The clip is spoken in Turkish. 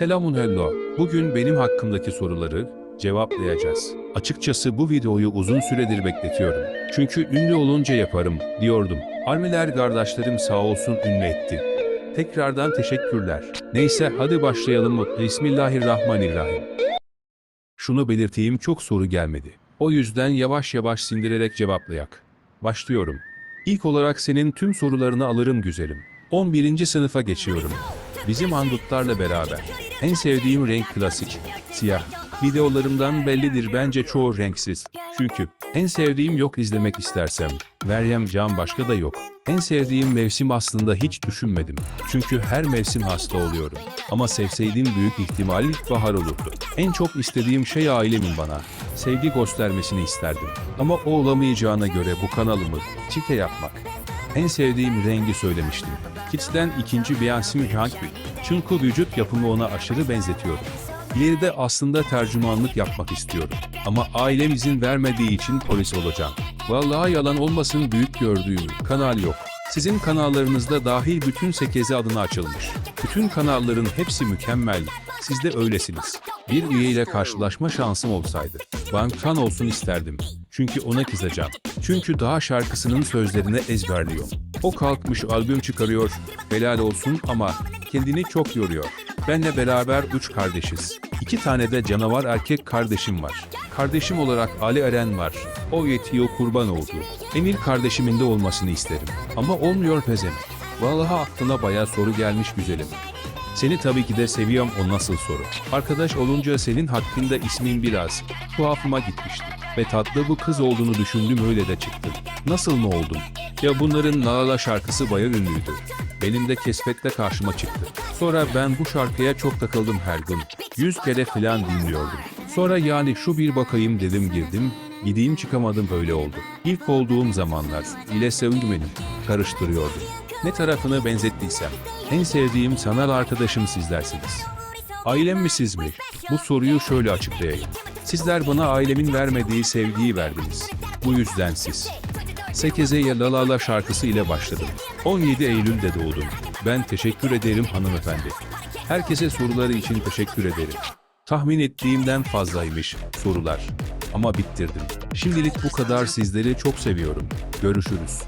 Selamun hello. Bugün benim hakkımdaki soruları cevaplayacağız. Açıkçası bu videoyu uzun süredir bekletiyorum. Çünkü ünlü olunca yaparım diyordum. Armiler kardeşlerim sağ olsun ünlü etti. Tekrardan teşekkürler. Neyse hadi başlayalım. Bismillahirrahmanirrahim. Şunu belirteyim çok soru gelmedi. O yüzden yavaş yavaş sindirerek cevaplayak. Başlıyorum. İlk olarak senin tüm sorularını alırım güzelim. 11. sınıfa geçiyorum. Bizim andutlarla beraber. En sevdiğim renk klasik, siyah. Videolarımdan bellidir bence çoğu renksiz. Çünkü en sevdiğim yok izlemek istersem. Meryem Can başka da yok. En sevdiğim mevsim aslında hiç düşünmedim. Çünkü her mevsim hasta oluyorum. Ama sevseydim büyük ihtimal bahar olurdu. En çok istediğim şey ailemin bana. Sevgi göstermesini isterdim. Ama o olamayacağına göre bu kanalımı çite yapmak. En sevdiğim rengi söylemiştim. Kids'ten ikinci Beyoncé Hankwi. Çünkü vücut yapımı ona aşırı benzetiyorum. İleride aslında tercümanlık yapmak istiyorum. Ama ailem izin vermediği için polis olacağım. Vallahi yalan olmasın büyük gördüğüm kanal yok. Sizin kanallarınızda dahil bütün sekezi adına açılmış. Bütün kanalların hepsi mükemmel. Siz de öylesiniz. Bir üyeyle karşılaşma şansım olsaydı. Banktan olsun isterdim. Çünkü ona kızacağım. Çünkü daha şarkısının sözlerini ezberliyor. O kalkmış albüm çıkarıyor, helal olsun ama kendini çok yoruyor. Benle beraber üç kardeşiz. İki tane de canavar erkek kardeşim var. Kardeşim olarak Ali Eren var. O yetiyor kurban oldu. Emir kardeşimin de olmasını isterim. Ama olmuyor pezemek. Vallahi aklına bayağı soru gelmiş güzelim. Seni tabii ki de seviyorum o nasıl soru. Arkadaş olunca senin hakkında ismin biraz tuhafıma gitmişti. Ve tatlı bu kız olduğunu düşündüm öyle de çıktı. Nasıl mı oldun? Ya bunların Nalala şarkısı bayağı ünlüydü. Benim de kesfette karşıma çıktı. Sonra ben bu şarkıya çok takıldım her gün. Yüz kere falan dinliyordum. Sonra yani şu bir bakayım dedim girdim. Gideyim çıkamadım böyle oldu. İlk olduğum zamanlar ile sevinmedim. Karıştırıyordum. Ne tarafını benzettiysem. En sevdiğim sanal arkadaşım sizlersiniz. Ailem mi siz mi? Bu soruyu şöyle açıklayayım. Sizler bana ailemin vermediği sevgiyi verdiniz. Bu yüzden siz. Sekeze'ye Lalala şarkısı ile başladım. 17 Eylül'de doğdum. Ben teşekkür ederim hanımefendi. Herkese soruları için teşekkür ederim. Tahmin ettiğimden fazlaymış sorular. Ama bittirdim. Şimdilik bu kadar sizleri çok seviyorum. Görüşürüz.